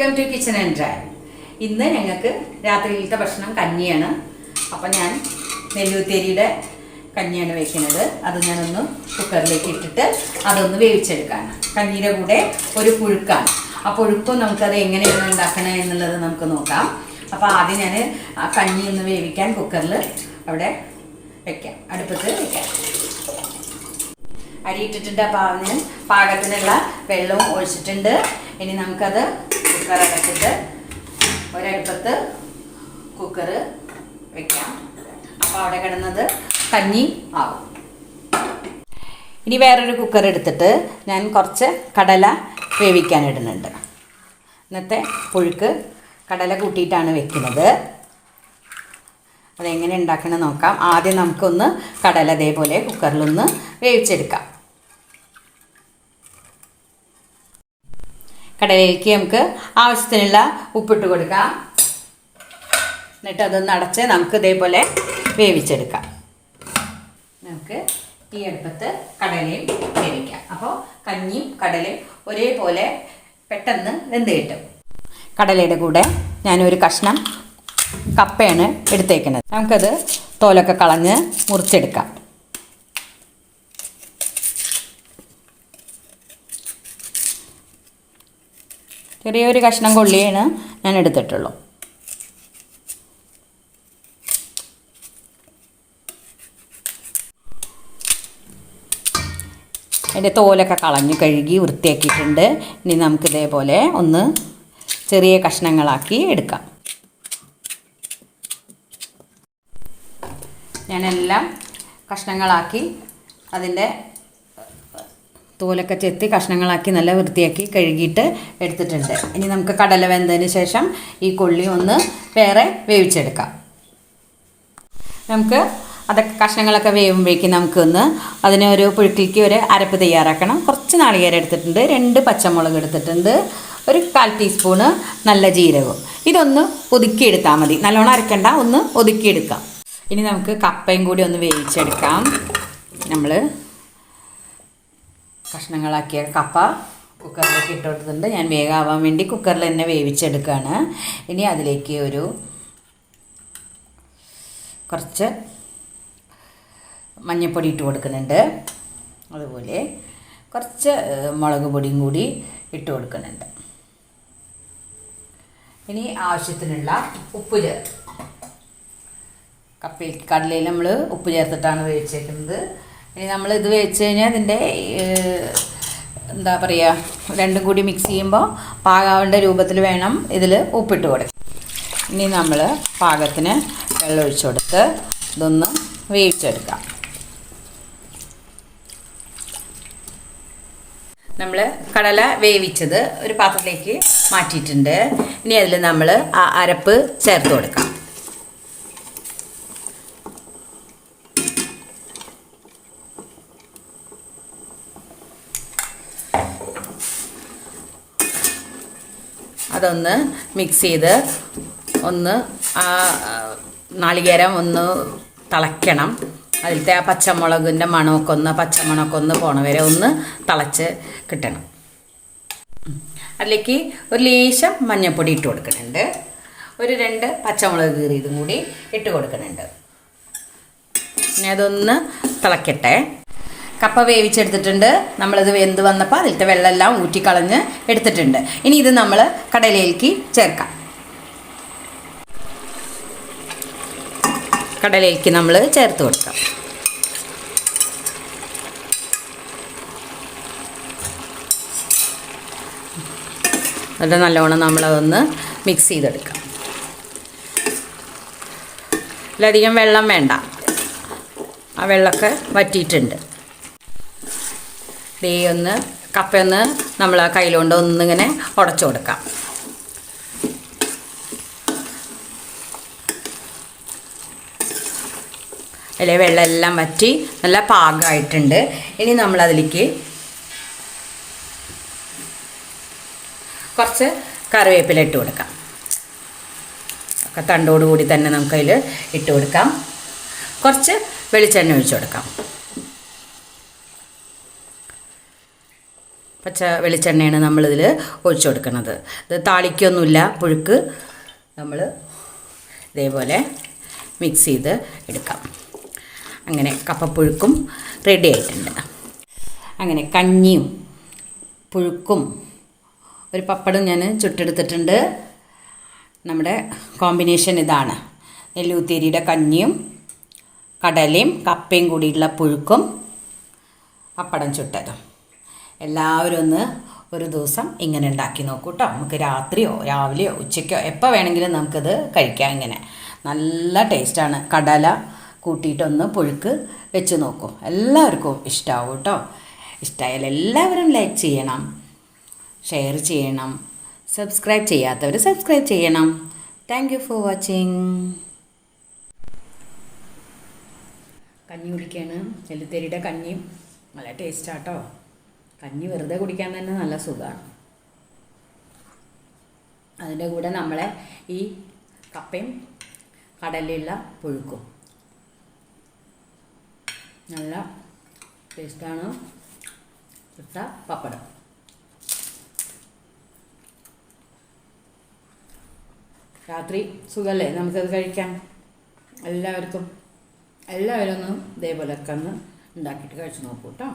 Welcome to kitchen and dry ഇന്ന് ഞങ്ങൾക്ക് രാത്രിയിലത്തെ ഭക്ഷണം കഞ്ഞിയാണ്. അപ്പം ഞാൻ നെല്ലൂത്തേരിയുടെ കഞ്ഞിയാണ് വെക്കുന്നത്. അത് ഞാനൊന്ന് കുക്കറിലേക്ക് ഇട്ടിട്ട് അതൊന്ന് വേവിച്ചെടുക്കാണ്. കഞ്ഞിയുടെ കൂടെ ഒരു പുഴുക്കാണ്. ആ പുഴുക്കും നമുക്കത് എങ്ങനെയാണ് ഉണ്ടാക്കണേ എന്നുള്ളത് നമുക്ക് നോക്കാം. അപ്പോൾ ആദ്യം ഞാൻ ആ കഞ്ഞി ഒന്ന് വേവിക്കാൻ കുക്കറിൽ അവിടെ വെക്കാം. അടുപ്പത്ത് വെക്കാം. അരി ഇട്ടിട്ടുണ്ട്. അപ്പോൾ അതിന് പാകത്തിനുള്ള വെള്ളവും ഒഴിച്ചിട്ടുണ്ട്. ഇനി നമുക്കത് കുക്കർ ഒരടുപ്പത്ത് കുക്കർ വെക്കാം. അപ്പോൾ അവിടെ കിടന്നത് കഞ്ഞി ആവും. ഇനി വേറൊരു കുക്കർ എടുത്തിട്ട് ഞാൻ കുറച്ച് കടല വേവിക്കാൻ ഇടുന്നുണ്ട്. ഇന്നത്തെ പുഴുക്ക് കടല കൂട്ടിയിട്ടാണ് വെക്കുന്നത്. അതെങ്ങനെ ഉണ്ടാക്കണം നോക്കാം. ആദ്യം നമുക്കൊന്ന് കടല അതേപോലെ കുക്കറിലൊന്ന് വേവിച്ചെടുക്കാം. കടലയിലേക്ക് നമുക്ക് ആവശ്യത്തിനുള്ള ഉപ്പിട്ട് കൊടുക്കാം. എന്നിട്ട് അതൊന്ന് അടച്ച് നമുക്ക് ഇതേപോലെ വേവിച്ചെടുക്കാം. നമുക്ക് ഈ അടുപ്പത്ത് കടലയും വേവിക്കാം. അപ്പോൾ കഞ്ഞിയും കടലയും ഒരേപോലെ പെട്ടെന്ന് വെന്ത് കിട്ടും. കടലയുടെ കൂടെ ഞാനൊരു കഷ്ണം കപ്പയാണ് എടുത്തേക്കുന്നത്. നമുക്കത് തോലൊക്കെ കളഞ്ഞ് മുറിച്ചെടുക്കാം. ചെറിയൊരു കഷ്ണം കൊള്ളിയാണ് ഞാൻ എടുത്തിട്ടുള്ളൂ. അതിന്റെ തോലൊക്കെ കളഞ്ഞു കഴുകി വൃത്തിയാക്കിയിട്ടുണ്ട്. ഇനി നമുക്ക് ഇതേപോലെ ഒന്ന് ചെറിയ കഷ്ണങ്ങളാക്കി എടുക്കാം. ഞാനെല്ലാം കഷ്ണങ്ങളാക്കി അതിന്റെ തോലൊക്കെ ചെത്തി കഷ്ണങ്ങളാക്കി നല്ല വൃത്തിയാക്കി കഴുകിയിട്ട് എടുത്തിട്ടുണ്ട്. ഇനി നമുക്ക് കടല വെന്തതിന് ശേഷം ഈ കൊള്ളി ഒന്ന് വേറെ വേവിച്ചെടുക്കാം. നമുക്ക് അതൊക്കെ കഷ്ണങ്ങളൊക്കെ വേവുമ്പോഴേക്കും നമുക്കൊന്ന് അതിന് ഒരു പുഴുക്കിലേക്ക് ഒരു അരപ്പ് തയ്യാറാക്കണം. കുറച്ച് നാളികേരം എടുത്തിട്ടുണ്ട്. രണ്ട് പച്ചമുളക് എടുത്തിട്ടുണ്ട്. ഒരു കാൽ ടീസ്പൂണ് നല്ല ജീരകവും ഇതൊന്ന് ഒതുക്കിയെടുത്താൽ മതി. നല്ലോണം അരക്കണ്ട. ഒന്ന് ഒതുക്കിയെടുക്കാം. ഇനി നമുക്ക് കപ്പയും കൂടി ഒന്ന് വേവിച്ചെടുക്കാം. നമ്മൾ കഷ്ണങ്ങളാക്കിയ കപ്പ കുക്കറിലേക്ക് ഇട്ട് ഞാൻ വേഗമാവാൻ വേണ്ടി കുക്കറിൽ തന്നെ വേവിച്ചെടുക്കുകയാണ്. ഇനി അതിലേക്ക് ഒരു കുറച്ച് മഞ്ഞൾപ്പൊടി ഇട്ട് കൊടുക്കുന്നുണ്ട്. അതുപോലെ കുറച്ച് മുളക് പൊടിയും കൂടി ഇട്ട് കൊടുക്കുന്നുണ്ട്. ഇനി ആവശ്യത്തിനുള്ള ഉപ്പ് ചേർത്ത് കപ്പയിൽ കടലയിൽ നമ്മൾ ഉപ്പ് ചേർത്തിട്ടാണ് വേവിച്ചേക്കുന്നത്. ഇനി നമ്മൾ ഇത് വെച്ച് കഴിഞ്ഞാൽ ഇതിന്റെ എന്താ പറയുക രണ്ടും കൂടി മിക്സ് ചെയ്യുമ്പോൾ പാകാവേണ്ട രൂപത്തിൽ വേണം ഇതിൽ ഉപ്പിട്ട് കൊടുക്കാം ഇനി നമ്മൾ പാകത്തിന് വെള്ളം ഒഴിച്ചു കൊടുത്ത് ഇതൊന്ന് വേവിച്ചെടുക്കാം. നമ്മൾ കടല വേവിച്ചത് ഒരു പാത്രത്തിലേക്ക് മാറ്റിയിട്ടുണ്ട്. ഇനി അതിൽ നമ്മൾ ആ അരപ്പ് ചേർത്ത് കൊടുക്കാം. അതൊന്ന് മിക്സ് ചെയ്ത് ഒന്ന് ആ നാളികേരം ഒന്ന് തിളയ്ക്കണം. അതിലത്തെ ആ പച്ചമുളകിന്റെ മണമൊക്കെ ഒന്ന് പച്ചമണമൊക്കെ ഒന്ന് പോണ വരെ ഒന്ന് തിളച്ച് കിട്ടണം. അതിലേക്ക് ഒരു ലേശം മഞ്ഞൾപ്പൊടി ഇട്ട് കൊടുക്കുന്നുണ്ട്. ഒരു രണ്ട് പച്ചമുളക് കീറിയതും കൂടി ഇട്ട് കൊടുക്കുന്നുണ്ട്. പിന്നെ അതൊന്ന് തിളക്കട്ടെ. കപ്പ വേവിച്ചെടുത്തിട്ടുണ്ട്. നമ്മളിത് വെന്ത് വന്നപ്പോൾ അതിലത്തെ വെള്ളമെല്ലാം ഊറ്റിക്കളഞ്ഞ് എടുത്തിട്ടുണ്ട്. ഇനി ഇത് നമ്മൾ കടലയിലേക്ക് ചേർക്കാം. കടലയിലേക്ക് നമ്മൾ ചേർത്ത് കൊടുക്കാം. എന്നിട്ട് നല്ലോണം നമ്മളതൊന്ന് മിക്സ് ചെയ്തെടുക്കാം. ഇതിലധികം വെള്ളം വേണ്ട. ആ വെള്ളമൊക്കെ വറ്റിയിട്ടുണ്ട്. ദേ ഒന്ന് കപ്പയൊന്ന് നമ്മൾ കയ്യിലുകൊണ്ട് ഒന്നിങ്ങനെ ഉടച്ചു കൊടുക്കാം. അല്ലെ വെള്ളമെല്ലാം വറ്റി നല്ല പാകമായിട്ടുണ്ട് ഇനി നമ്മളതിലേക്ക് കുറച്ച് കറിവേപ്പില ഇട്ട് കൊടുക്കാം. ഒക്കെ തണ്ടോടുകൂടി തന്നെ നമുക്കതിൽ ഇട്ട് കൊടുക്കാം. കുറച്ച് വെളിച്ചെണ്ണ ഒഴിച്ചു കൊടുക്കാം. പച്ച വെളിച്ചെണ്ണയാണ് നമ്മളിതിൽ ഒഴിച്ചു കൊടുക്കുന്നത്. ഇത് താളിക്കൊന്നുമില്ല പുഴുക്ക് നമ്മൾ ഇതേപോലെ മിക്സ് ചെയ്ത് എടുക്കാം. അങ്ങനെ കപ്പപ്പുഴുക്കും റെഡി ആയിട്ടുണ്ട്. അങ്ങനെ കഞ്ഞിയും പുഴുക്കും ഒരു പപ്പടം ഞാൻ ചുട്ടെടുത്തിട്ടുണ്ട്. നമ്മുടെ കോമ്പിനേഷൻ ഇതാണ്. നെല്ലൂത്തേരിയുടെ കഞ്ഞിയും കടലയും കപ്പയും കൂടിയുള്ള പുഴുക്കും പപ്പടം ചുട്ടതും. എല്ലാവരും ഒന്ന് ഒരു ദിവസം ഇങ്ങനെ ഉണ്ടാക്കി നോക്കൂ കേട്ടോ നമുക്ക് രാത്രിയോ രാവിലെയോ ഉച്ചയ്ക്കോ എപ്പോൾ വേണമെങ്കിലും നമുക്കത് കഴിക്കാം ഇങ്ങനെ. നല്ല ടേസ്റ്റാണ്. കടല കൂട്ടിയിട്ടൊന്ന് പുഴുക്ക് വെച്ച് നോക്കൂ. എല്ലാവർക്കും ഇഷ്ടമാവും കേട്ടോ ഇഷ്ടമായാൽ എല്ലാവരും ലൈക്ക് ചെയ്യണം ഷെയർ ചെയ്യണം സബ്സ്ക്രൈബ് ചെയ്യാത്തവർ സബ്സ്ക്രൈബ് ചെയ്യണം. താങ്ക് യു ഫോർ വാച്ചിങ് കഞ്ഞി കുടിക്കുകയാണ് എല്ലുത്തേരിയുടെ കഞ്ഞിയും നല്ല ടേസ്റ്റാട്ടോ കഞ്ഞി വെറുതെ കുടിക്കാൻ തന്നെ നല്ല സുഖമാണ്. അതിന്റെ കൂടെ നമ്മളെ ഈ കപ്പയും കടലയുള്ള പുഴുക്കും. നല്ല ടേസ്റ്റാണ് ചുട്ട പപ്പടം. രാത്രി സുഖമല്ലേ നമുക്കത് കഴിക്കാൻ? എല്ലാവർക്കും എല്ലാവരും ഒന്ന് ഇതേപോലെയൊക്കെ ഒന്ന് ഉണ്ടാക്കിയിട്ട് കഴിച്ച് നോക്കൂ കേട്ടോ.